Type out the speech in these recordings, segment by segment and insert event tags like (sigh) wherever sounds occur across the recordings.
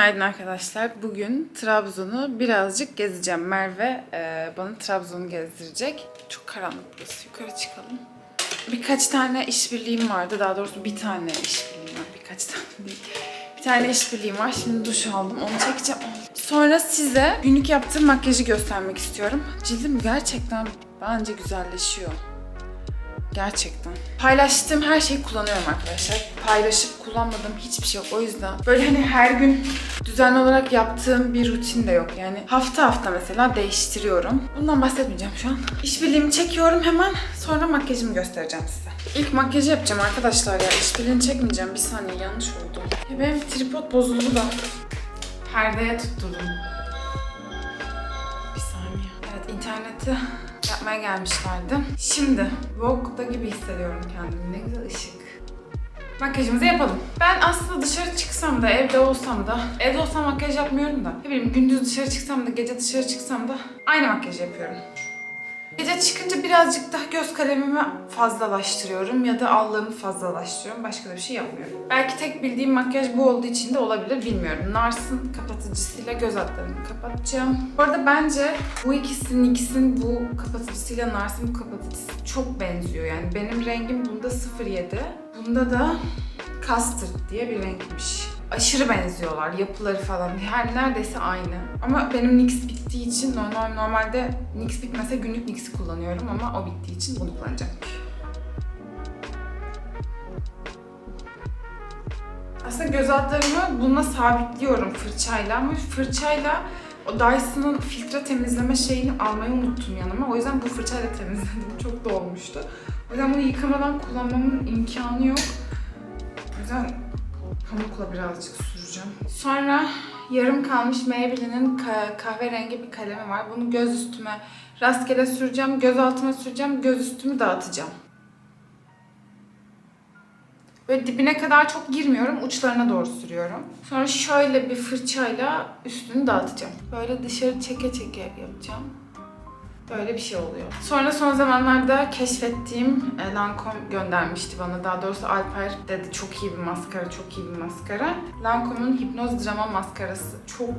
Günaydın arkadaşlar. Bugün Trabzon'u birazcık gezeceğim. Merve e, bana Trabzon'u gezdirecek. Çok karanlık burası. Yukarı çıkalım. Birkaç tane işbirliğim vardı. Daha doğrusu bir tane işbirliğim var. Birkaç tane değil. Bir tane işbirliğim var. Şimdi duş aldım. Onu çekeceğim. Sonra size günlük yaptığım makyajı göstermek istiyorum. Cildim gerçekten bence güzelleşiyor. Gerçekten. Paylaştığım her şeyi kullanıyorum arkadaşlar. Paylaşıp kullanmadığım hiçbir şey yok. O yüzden böyle hani her gün düzenli olarak yaptığım bir rutin de yok. Yani hafta hafta mesela değiştiriyorum. Bundan bahsetmeyeceğim şu an. İşbirliğimi çekiyorum hemen. Sonra makyajımı göstereceğim size. İlk makyajı yapacağım arkadaşlar ya. İşbirliğini çekmeyeceğim. Bir saniye yanlış oldu. Ya benim tripod bozuldu da. Perdeye tutturdum. Bir saniye. Evet interneti yapmaya gelmişlerdi. Şimdi Vogue'da gibi hissediyorum kendimi. Ne güzel ışık. Makyajımızı yapalım. Ben aslında dışarı çıksam da, evde olsam da, evde olsam makyaj yapmıyorum da, ne bileyim gündüz dışarı çıksam da, gece dışarı çıksam da aynı makyajı yapıyorum. Gece çıkınca birazcık daha göz kalemimi fazlalaştırıyorum ya da allığımı fazlalaştırıyorum. Başka da bir şey yapmıyorum. Belki tek bildiğim makyaj bu olduğu için de olabilir bilmiyorum. Nars'ın kapatıcısıyla göz altlarımı kapatacağım. Bu arada bence bu ikisinin ikisinin bu kapatıcısıyla Nars'ın bu kapatıcısı çok benziyor. Yani benim rengim bunda 07. Bunda da Custard diye bir renkmiş. Aşırı benziyorlar yapıları falan. Her neredeyse aynı. Ama benim NYX bittiği için normal normalde NYX bitmese günlük NYX'i kullanıyorum ama o bittiği için bunu kullanacağım. Aslında göz altlarımı bununla sabitliyorum fırçayla ama fırçayla o Dyson'ın filtre temizleme şeyini almayı unuttum yanıma. O yüzden bu fırçayla temizledim. Çok dolmuştu. O yüzden bunu yıkamadan kullanmamın imkanı yok. O yüzden pamukla birazcık süreceğim. Sonra yarım kalmış Maybelline'in ka- kahverengi bir kalemi var. Bunu göz üstüme rastgele süreceğim, göz altıma süreceğim, göz üstümü dağıtacağım. Böyle dibine kadar çok girmiyorum, uçlarına doğru sürüyorum. Sonra şöyle bir fırçayla üstünü dağıtacağım. Böyle dışarı çeke çeke yapacağım. Böyle bir şey oluyor. Sonra son zamanlarda keşfettiğim e, Lancome göndermişti bana. Daha doğrusu Alper dedi çok iyi bir maskara, çok iyi bir maskara. Lancome'un Hipnoz Drama maskarası çok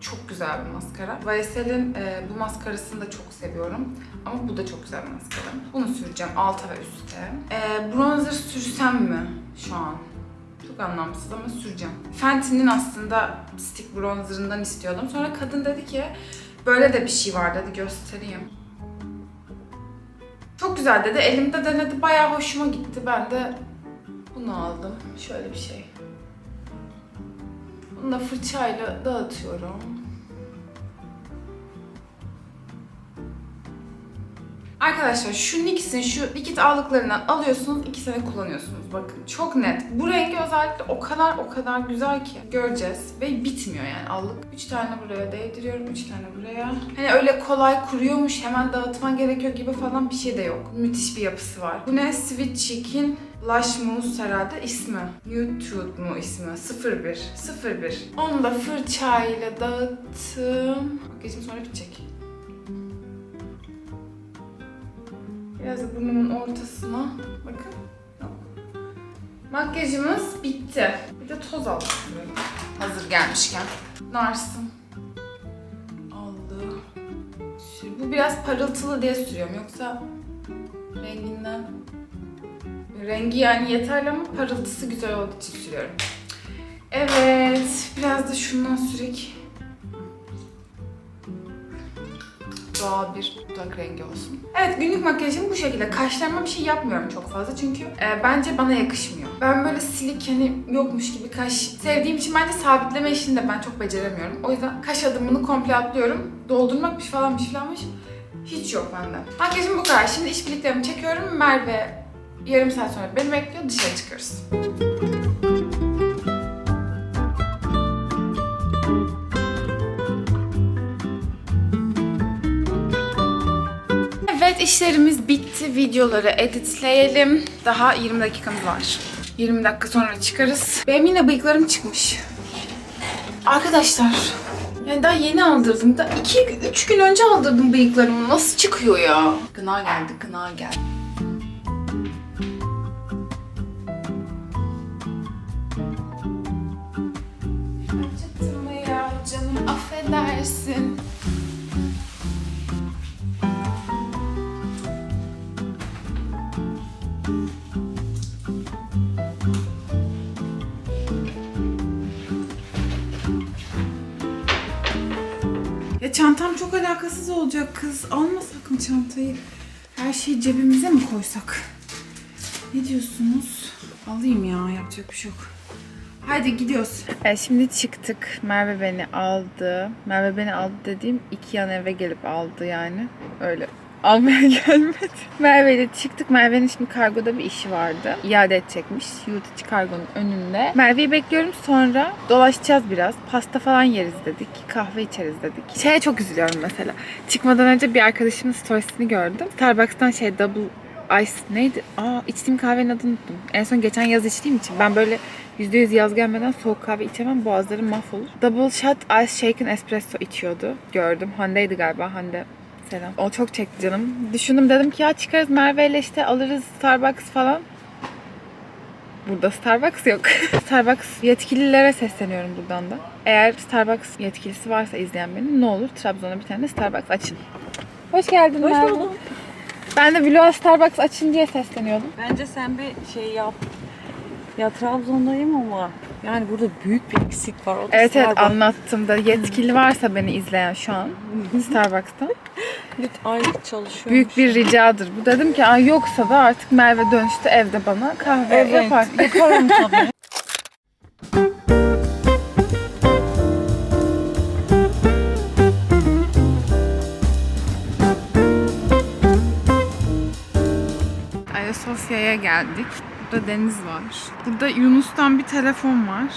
çok güzel bir maskara. YSL'in e, bu maskarasını da çok seviyorum. Ama bu da çok güzel bir maskara. Bunu süreceğim alta ve üstte. E, bronzer sürsem mi şu an? Çok anlamsız ama süreceğim. Fenty'nin aslında stick bronzerından istiyordum. Sonra kadın dedi ki böyle de bir şey var dedi göstereyim. Çok güzel dedi. Elimde denedi. Bayağı hoşuma gitti. Ben de bunu aldım. Şöyle bir şey. Bunu da fırçayla dağıtıyorum. Arkadaşlar şu NYX'in şu likit aldıklarından alıyorsunuz, iki sene kullanıyorsunuz. Bakın çok net. Bu rengi özellikle o kadar o kadar güzel ki. Göreceğiz. Ve bitmiyor yani allık. Üç tane buraya değdiriyorum, üç tane buraya. Hani öyle kolay kuruyormuş, hemen dağıtman gerekiyor gibi falan bir şey de yok. Müthiş bir yapısı var. Bu ne? Sweet Cheek'in Blush Mousse herhalde ismi. Nude mu ismi? 01. 01. Onu da fırçayla dağıttım. Makyajım sonra bitecek. Biraz da burnumun ortasına. Bakın. Makyajımız bitti. Bir de toz aldım. Hazır gelmişken. Narsım. Aldı. Sür- Bu biraz parıltılı diye sürüyorum. Yoksa renginden Rengi yani yeterli ama parıltısı güzel olduğu için sürüyorum. Evet, biraz da şundan sürek. Doğal bir dudak rengi olsun. Evet, günlük makyajım bu şekilde. Kaşlarıma bir şey yapmıyorum çok fazla çünkü e, bence bana yakışmıyor. Ben böyle silik hani yokmuş gibi kaş sevdiğim için bence sabitleme işini de ben çok beceremiyorum. O yüzden kaş adımını komple atlıyorum. Doldurmakmış falanmış falanmış. Hiç yok bende. Makyajım bu kadar. Şimdi işbirliklerimi çekiyorum. Merve yarım saat sonra beni bekliyor. Dışarı çıkıyoruz. Evet işlerimiz bitti. Videoları editleyelim. Daha 20 dakikamız var. 20 dakika sonra çıkarız. Benim yine bıyıklarım çıkmış. Arkadaşlar yani daha yeni aldırdım. Da 2-3 gün önce aldırdım bıyıklarımı. Nasıl çıkıyor ya? Gına geldi, gına geldi. Bence edersin. Ya çantam çok alakasız olacak kız. Alma sakın çantayı. Her şeyi cebimize mi koysak? Ne diyorsunuz? Alayım ya yapacak bir şey yok. Haydi gidiyoruz. Evet, şimdi çıktık. Merve beni aldı. Merve beni aldı dediğim iki yan eve gelip aldı yani. Öyle almaya (laughs) gelmedi. Merve ile çıktık. Merve'nin şimdi kargoda bir işi vardı. İade edecekmiş. Yurt içi kargonun önünde. Merve'yi bekliyorum sonra dolaşacağız biraz. Pasta falan yeriz dedik. Kahve içeriz dedik. Şeye çok üzülüyorum mesela. Çıkmadan önce bir arkadaşımın storiesini gördüm. Starbucks'tan şey double ice neydi? Aa içtiğim kahvenin adını unuttum. En son geçen yaz içtiğim için ben böyle %100 yaz gelmeden soğuk kahve içemem. Boğazlarım mahvolur. Double shot ice shaken espresso içiyordu. Gördüm. Hande'ydi galiba. Hande selam. O çok çekti canım. Düşündüm dedim ki ya çıkarız Merve ile işte alırız Starbucks falan. Burada Starbucks yok. (laughs) Starbucks yetkililere sesleniyorum buradan da. Eğer Starbucks yetkilisi varsa izleyen beni ne olur Trabzon'a bir tane Starbucks açın. Hoş geldin Hoş Merve. buldum. Ben de vloga Starbucks açın diye sesleniyordum. Bence sen bir şey yap. Ya Trabzon'dayım ama yani burada büyük bir eksik var. O da Evet evet Starbucks. anlattım da yetkili varsa beni izleyen şu an (laughs) Starbucks'ta. Aylık çalışıyor. Büyük bir ricadır bu. Dedim ki Ay, yoksa da artık Merve dönüştü evde bana kahve evet. yapar. Yaparım tabii. (laughs) Ayasofya'ya geldik. Burada deniz var. Burada Yunus'tan bir telefon var.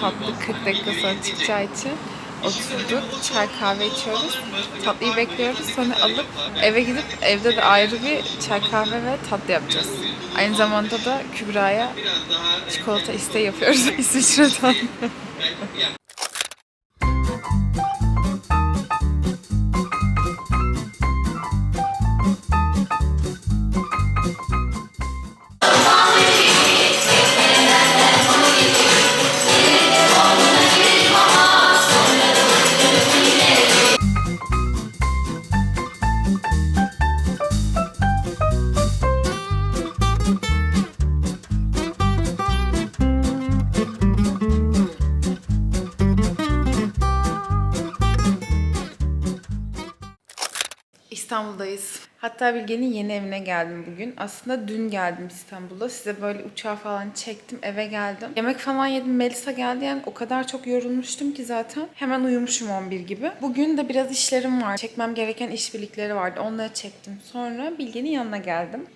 Tatlı 40 dakika sonra çıkacağı için oturduk. Çay kahve içiyoruz. Tatlıyı bekliyoruz. Sonra alıp eve gidip evde de ayrı bir çay kahve ve tatlı yapacağız. Aynı zamanda da Kübra'ya çikolata isteği yapıyoruz (laughs) İsviçre'den. İstanbul'dayız. Hatta Bilge'nin yeni evine geldim bugün. Aslında dün geldim İstanbul'a. Size böyle uçağı falan çektim, eve geldim. Yemek falan yedim. Melisa geldi yani o kadar çok yorulmuştum ki zaten. Hemen uyumuşum 11 gibi. Bugün de biraz işlerim var. Çekmem gereken işbirlikleri vardı. Onları çektim. Sonra Bilge'nin yanına geldim.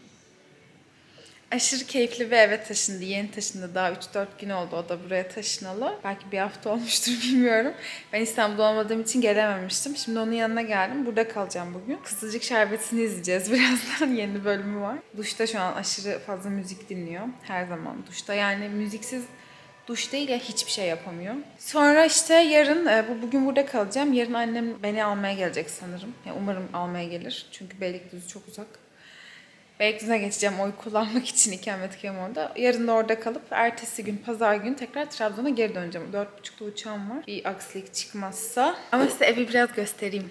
Aşırı keyifli bir eve taşındı. Yeni taşındı. Daha 3-4 gün oldu o da buraya taşınalı. Belki bir hafta (laughs) olmuştur bilmiyorum. Ben İstanbul'da olmadığım için gelememiştim. Şimdi onun yanına geldim. Burada kalacağım bugün. Kızılcık Şerbeti'ni izleyeceğiz (laughs) birazdan. Yeni bölümü var. Duşta şu an aşırı fazla müzik dinliyor. Her zaman duşta. Yani müziksiz duş değil ya hiçbir şey yapamıyor. Sonra işte yarın, e, bu bugün burada kalacağım. Yarın annem beni almaya gelecek sanırım. Ya umarım almaya gelir. Çünkü Beylikdüzü çok uzak. Beylikdüzü'ne geçeceğim oy kullanmak için ikametgahım orada. Yarın da orada kalıp ertesi gün pazar günü tekrar Trabzon'a geri döneceğim. 4.30'da uçağım var. Bir aksilik çıkmazsa. Ama size evi biraz göstereyim.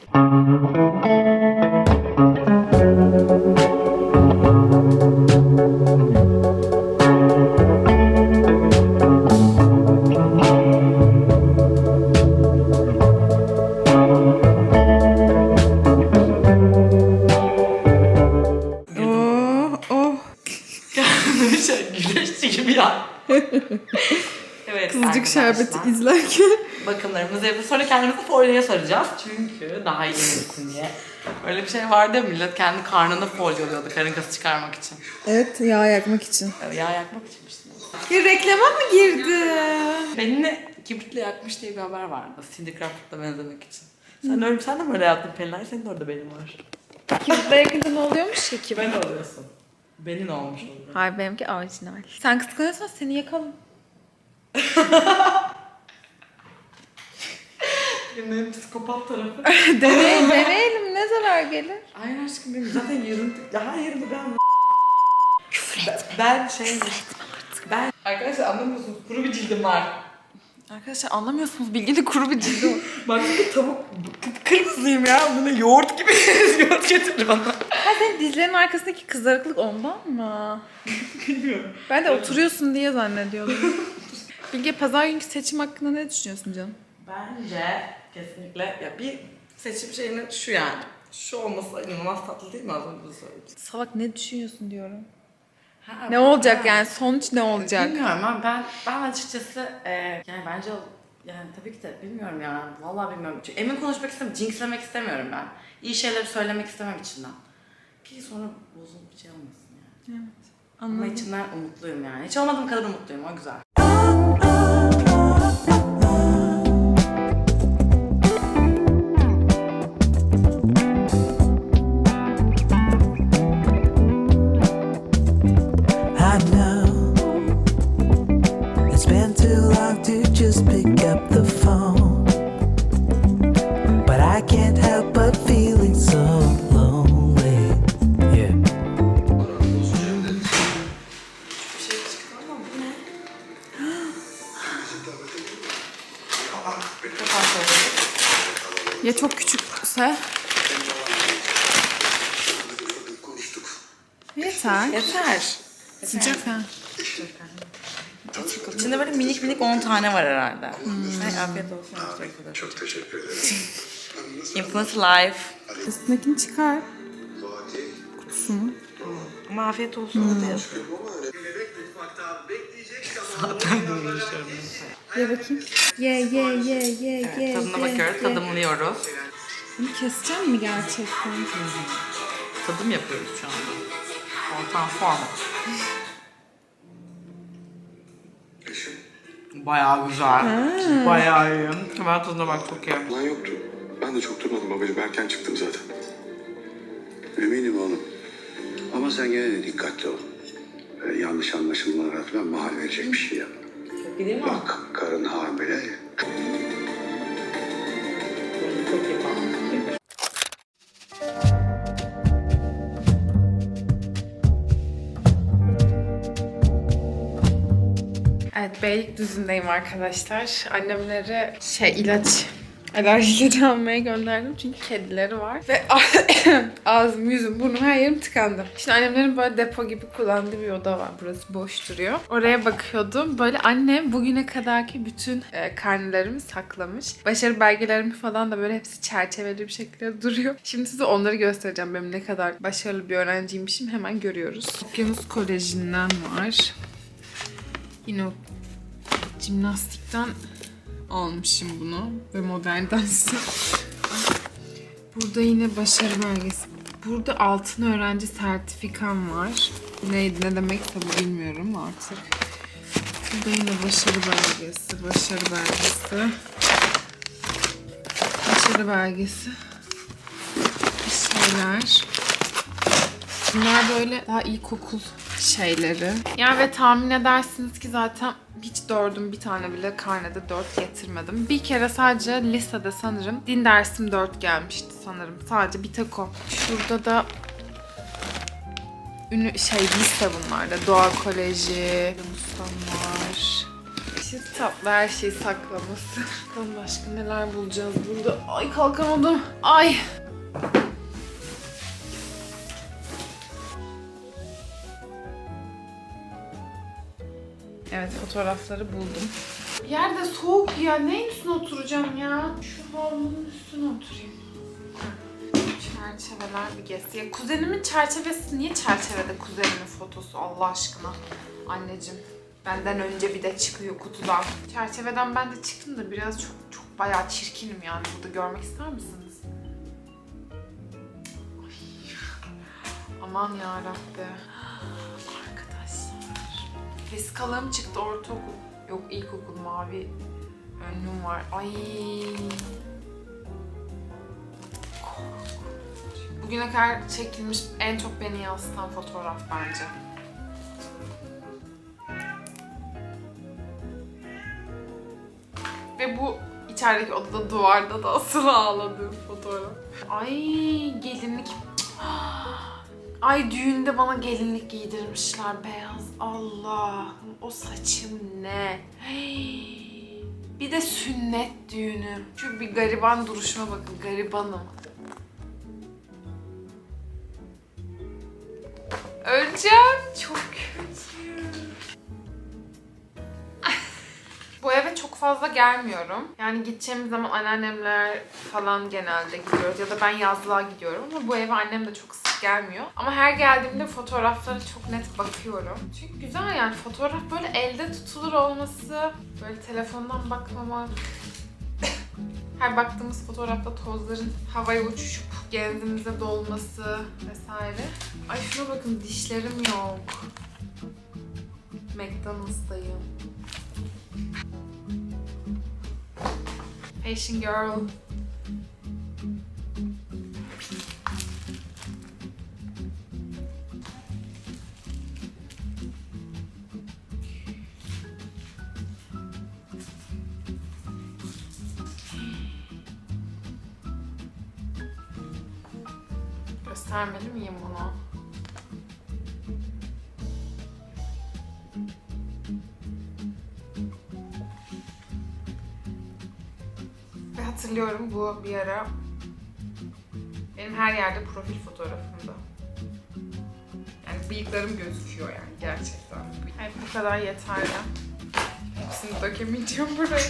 Gibi ya. (laughs) evet arkadaşlar. şerbeti izlerken. Bakımlarımızı yapıp sonra kendimizi folyoya saracağız. Çünkü daha iyi gelirsin diye. Öyle bir şey vardı ya millet kendi karnını folyoluyordu karın kası çıkarmak için. Evet, yağ yakmak için. Yani Yağ yakmak için işte. Ya reklama mı girdi? Belini kibritle yakmış diye bir haber vardı. Cindy Crawford'la benzemek için. Sen, öyle, sen de mi öyle yaptın Pelinay? Senin de orada benim var. Kibritler yakınca ne oluyormuş kibrit? Ben oluyorsun. Benim olmuş oluyor. Hayır benimki orijinal. Sen kıskanıyorsan seni yakalım. (laughs) Benim psikopat tarafı. (laughs) Deneyelim, deneyelim ne zarar gelir? Aynen aşkım benim zaten yarın... Ya her yerimde ben... Küfür etme. Ben şey... Ben... Arkadaşlar anlamıyorsunuz kuru bir cildim var. Arkadaşlar anlamıyorsunuz bilgili kuru bir cildi var. (laughs) Bak bir tavuk kırmızıyım ya. Bu ne yoğurt gibi. yoğurt getir bana. Senin dizlerin arkasındaki kızarıklık ondan mı? (laughs) Bilmiyorum. Ben de oturuyorsun diye zannediyordum. (laughs) Bilge pazar günkü seçim hakkında ne düşünüyorsun canım? Bence kesinlikle ya bir seçim şeyinin şu yani. Şu olması inanılmaz tatlı değil mi az önce söyledim. Salak ne düşünüyorsun diyorum. Ha, Ne olacak yani sonuç ne olacak? Bilmiyorum ben ben, ben açıkçası e, yani bence yani tabii ki de bilmiyorum ya. Vallahi bilmiyorum. Çünkü emin konuşmak istemiyorum. Jinxlemek istemiyorum ben. İyi şeyleri söylemek istemem içinden. Ki sonra bozulup bir şey olmasın yani. Ama Anladım. içinden umutluyum yani. Hiç olmadığım kadar umutluyum. O güzel. Yeter. Yeter. Sıcak ha. İçinde böyle minik minik 10 tane var herhalde. Ay, afiyet olsun. Teşekkür ederim. Çok teşekkür ederim. Influence Life. Üstündekini çıkar. Ama afiyet olsun diye. Ye bakayım. Ye ye ye ye ye. Tadına ye, bakıyoruz, ye. tadımlıyoruz. Bunu keseceğim mi gerçekten? Tadım yapıyoruz şu anda. Form. Eşim Bayağı güzel. Bayağı iyi. Ben tadına bak çok iyi. falan yoktu. Ben de çok durmadım babacığım. Erken çıktım zaten. Eminim oğlum. Ama sen gene de dikkatli ol. Ee, yanlış anlaşılmalara falan mahal verecek bir şey yapma. Gideyim mi? Bak karın hamile. Evet Beylikdüzü'ndeyim arkadaşlar. Annemlere şey ilaç alerjileri (laughs) almaya gönderdim çünkü kedileri var. Ve (laughs) ağzım, yüzüm, burnum her yerim tıkandı. Şimdi annemlerin böyle depo gibi kullandığı bir oda var. Burası boş duruyor. Oraya bakıyordum. Böyle annem bugüne kadarki bütün e, karnelerimi saklamış. Başarı belgelerimi falan da böyle hepsi çerçeveli bir şekilde (laughs) duruyor. Şimdi size onları göstereceğim. Benim ne kadar başarılı bir öğrenciymişim hemen görüyoruz. Okyanus Koleji'nden var. Yine o jimnastikten almışım bunu ve modern dansı. Burada yine başarı belgesi. Burada altın öğrenci sertifikam var. Neydi ne demekse bu bilmiyorum artık. Burada yine başarı belgesi, başarı belgesi. Başarı belgesi. Bir şeyler. Bunlar böyle daha ilkokul şeyleri. Yani ve tahmin edersiniz ki zaten hiç dördüm bir tane bile karnede dört getirmedim. Bir kere sadece lisede sanırım din dersim dört gelmişti sanırım. Sadece bir tek o. Şurada da ünü, şey lise bunlar da. Doğa Koleji, Mustan var. İşte tatlı her şeyi saklaması. (laughs) Bakalım başka neler bulacağız burada. Ay kalkamadım. Ay. Evet fotoğrafları buldum. Yerde soğuk ya. Neyin üstüne oturacağım ya? Şu havlunun üstüne oturayım. Çerçeveler bir gez. Ya kuzenimin çerçevesi niye çerçevede kuzenimin fotosu Allah aşkına? Anneciğim benden önce bir de çıkıyor kutudan. Çerçeveden ben de çıktım da biraz çok çok bayağı çirkinim yani. Burada görmek ister misiniz? Ay. Aman yarabbi. Arkadaşlar. Vesikalarım çıktı ortaokul. Yok ilkokul mavi önlüğüm var. Ay. bugüne kadar çekilmiş en çok beni yansıtan fotoğraf bence. Ve bu içerideki odada duvarda da asılı ağladığım fotoğraf. Ay gelinlik. Ay düğünde bana gelinlik giydirmişler beyaz. Allah'ım o saçım ne? Bir de sünnet düğünü. Şu bir gariban duruşuma bakın. Garibanım. Öleceğim. Çok kötü. Bu eve çok fazla gelmiyorum. Yani gideceğimiz zaman anneannemler falan genelde gidiyoruz ya da ben yazlığa gidiyorum ama bu eve annem de çok gelmiyor. Ama her geldiğimde fotoğraflara çok net bakıyorum. Çünkü güzel yani fotoğraf böyle elde tutulur olması, böyle telefondan bakmamak. Her baktığımız fotoğrafta tozların havaya uçuşup genzimize dolması vesaire. Ay şuna bakın dişlerim yok. McDonald's'tayım. Fashion girl. Bir ara benim her yerde profil fotoğrafımda. Yani bıyıklarım gözüküyor yani gerçekten. Evet bu kadar yeterli. Hepsini dökemeyeceğim buraya.